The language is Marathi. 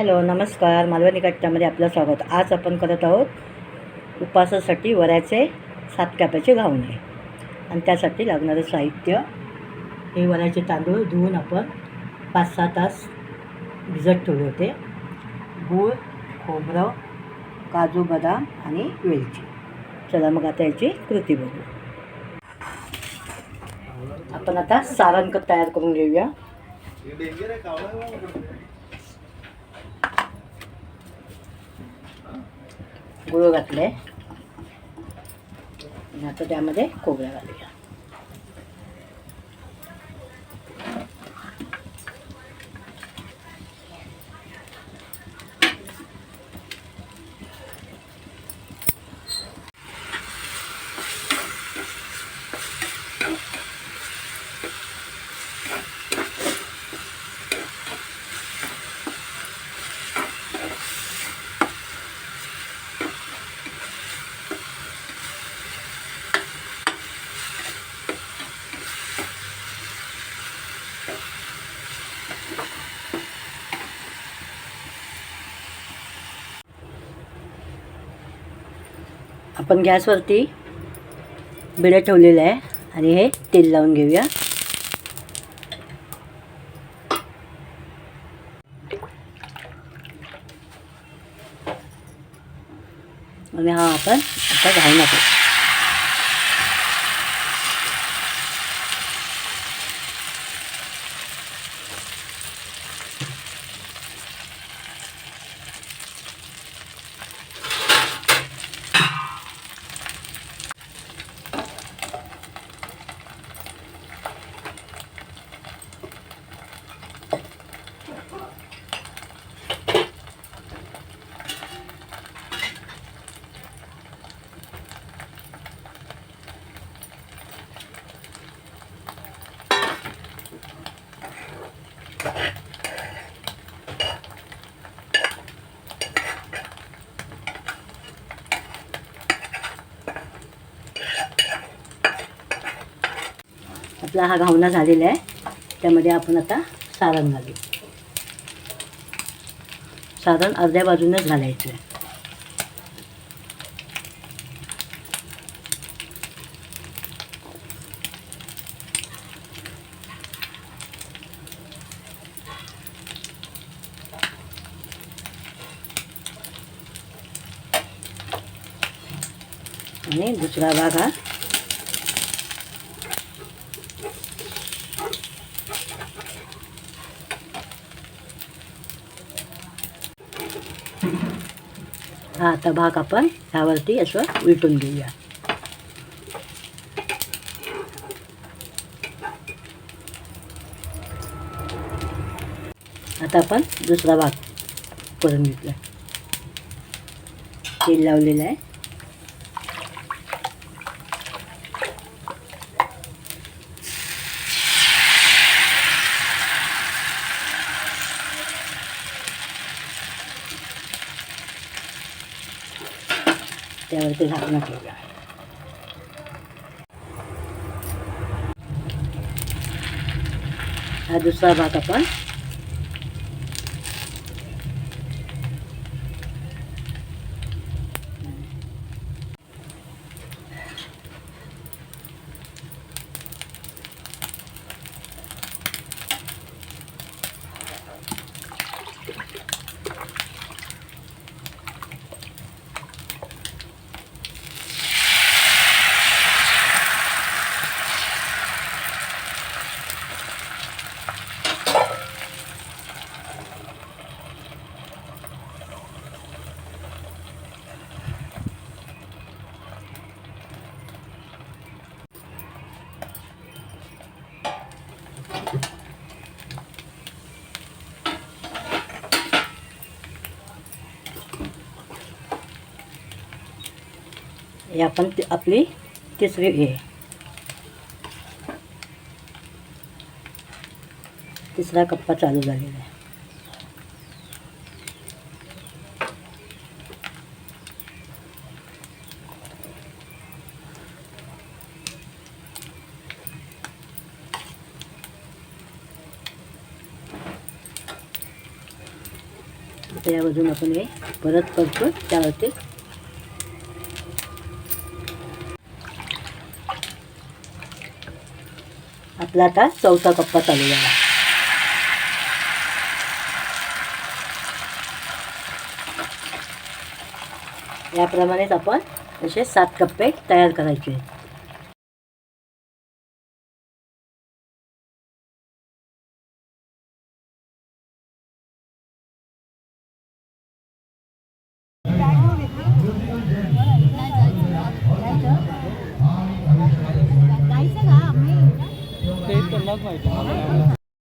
हॅलो नमस्कार. मालवणी कट्ट्यामध्ये आपलं स्वागत. आज आपण करत आहोत उपवासासाठी वऱ्याचे सात काप्याचे घावणे. आणि त्यासाठी लागणारं साहित्य हे वऱ्याचे तांदूळ धुवून आपण पाच सहा तास भिजत ठेवले होते. गूळ खोबरं काजू बदाम आणि वेलची. चला मग आता याची कृती बघू. आपण आता सारण तयार करून घेऊया. गुळ घातले आणि आता त्यामध्ये खोबरं घालूया. आपण गॅसवरती बिडं ठेवलेलं आहे आणि हे तेल लावून घेऊया. आणि हा आपण आता घालून टाकू. आपला हा घावना झालेला आहे. त्यामध्ये आपण आता सारण घालू. सारण अर्ध्या बाजूनच घालायचं आहे आणि दुसरा भाग हा हा आता भाग आपण ह्यावरती असं विटून घेऊया. आता आपण दुसरा भाग करून घेतला तेल लावलेलं आहे. त्यावरती झाकणं आहे हा दुसरा भाग आपण हे आपण ती- आपली तिसरी हे तिसरा कप्पा चालू झालेला आहे. आता या बाजून आपण हे परत करतो त्यावरती आपला आता चौथा कप्पा चालू झाला. याप्रमाणेच आपण असे सात कप्पे तयार करायचे langweilig.